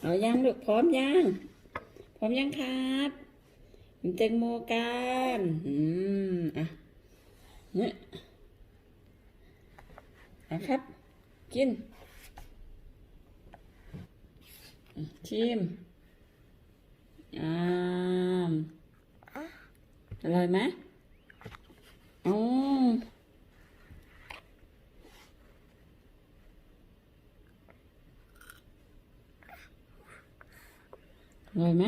เอายังลูกพร้อมยังพร้อมยังครับกินแตงโมกันอืมอะเนี่ยอะครับ กินชิมอ่ามอร่อยไหมอ๋อ อร่อยไหม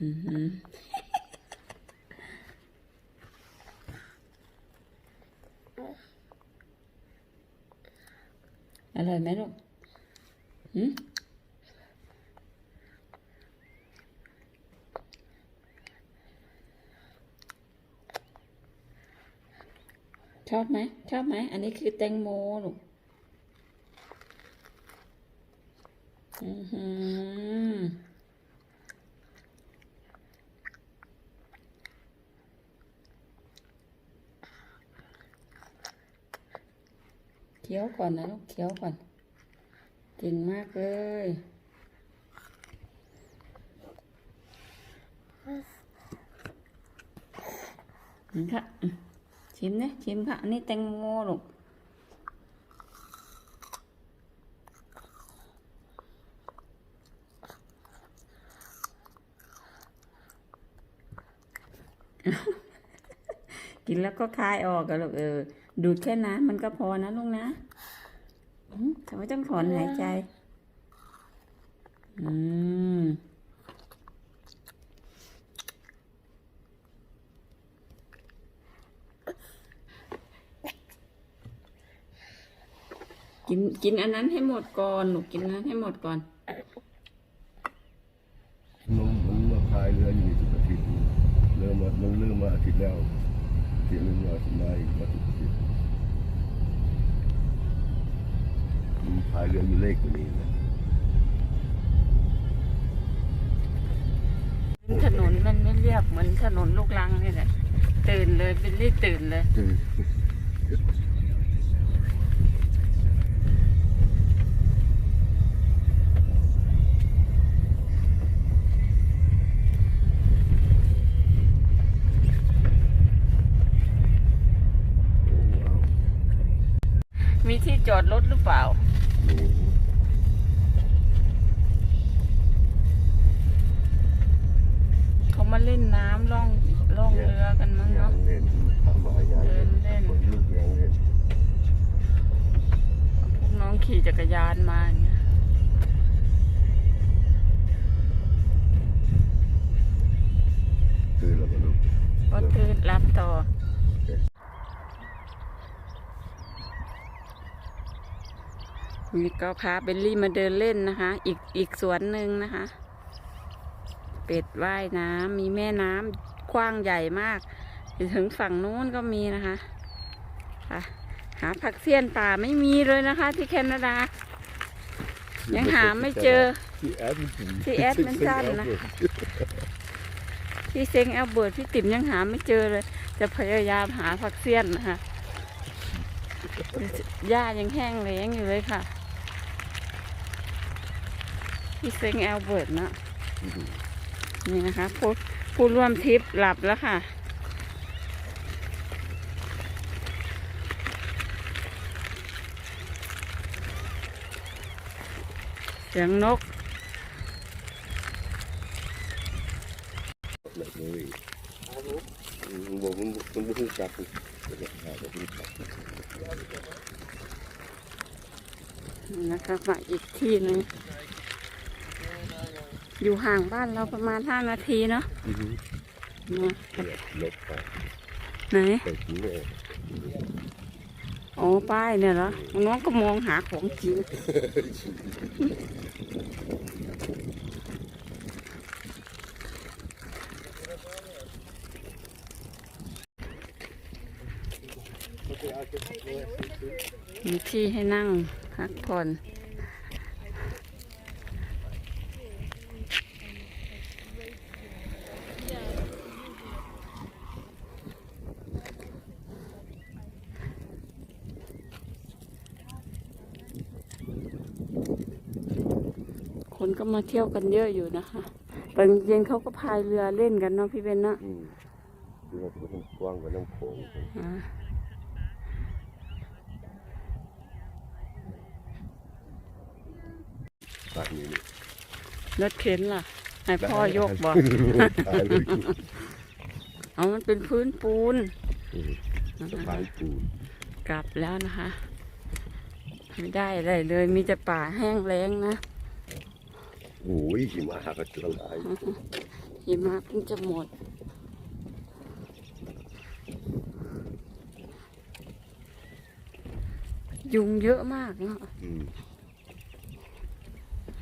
อือหืออร่อยไหมลูกหืม ชอบไหมชอบไหม อันนี้คือแตงโมลูกอือหือเคี้ยวก่อนนะลูกเคี้ยวก่อนเก่งมากเลยนี่ค่ะ ชิมนะชิมค่ะ อันนี้แตงโมลูกกินแล้วก็คายออกกันลูกเออ ดูดแค่น้ำมันก็พอนะลูกนะอืมทำไมต้องถอนหายใจ อืม กินกินอันนั้นให้หมดก่อนลูกกินอันนั้นให้หมดก่อนน้องมันมาพายเรืออยู่ในสุขอาทิตย์เริ่มมามันเริ่มมาอาทิตย์แล้วที่เริ่มมาอาทิตย์มาอีกมาสุขอาทิตย์มันพายเรืออยู่เลขตัวนี้นะถนนมันไม่เรียบเหมือนถนนลูกลังนี่แหละตื่นเลยเป็นรีบตื่นเลย จอดรถหรือเปล่าโอ้เขามาเล่นน้ำล่องล่องเรือกันมั้งยาเนาะงเล่นทำมายางเล่นเดินเล่นคนลูกยางเล่นพวกน้องขี่จักรยานมาอย่างเงี้ย นี่ก็พาเบลลี่มาเดินเล่นนะคะ อีกอีกสวนหนึ่งนะคะ เป็ดว่ายน้ำมีแม่น้ำกว้างใหญ่มากไปถึงฝั่งนู้นก็มีนะคะค่ะหาผักเสี้ยนป่าไม่มีเลยนะคะ ที่แคนาดา ยังหาไม่เจอ ที่แอดมินที่แอดมินสั้นนะที่เซงแอลเบิร์ตพี่ติ๋มยังหาไม่เจอเลย จะพยายามหาผักเสี้ยนนะคะหญ้ายังแห้งแล้งอยู่เลยค่ะ ที่เซ็งแอลเบิร์ตนะนี่นะคะผู้ผู้ร่วมทริปหลับแล้วค่ะ เสียงนกแบบนี้มันบอกมันมันไม่จับมันจะหาแบบนี้จับนะคะมาอีกที่หนึง อยู่ห่างบ้านเราประมาณห้านาทีเนาะอือฮึนะเนี่ยลบไปไหน ไปถึงเลยอ๋อป้ายเนี่ยเหรอ น้องก็มองหาของจริงนมีที่ให้นั่งพักผ่อน คนก็มาเที่ยวกันเยอะอยู่นะคะตอนเย็นเขาก็พายเรือเล่นกันเนาะพี่เบนเนาะอืมดูว่าเป็นกว้างกว่าน้ำโขงอ่าปากนี้นี่รถเข็นล่ะ ให้พ่อยกบอกตายเลยเอามันเป็นพื้นปูนอืมสะพานปูนกลับแล้วนะคะ ไม่ได้อะไรเลยมีแต่ป่าแห้งแล้งนะ โอ้ยหิมะก็จะละลายหิมะเพิ่งจะหมด ยุงเยอะมากเนาะอืม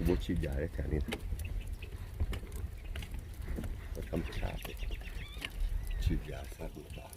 บุกฉีดยาได้แถวนี้นะเขาทำชาติฉีดยาสัตว์ต่าง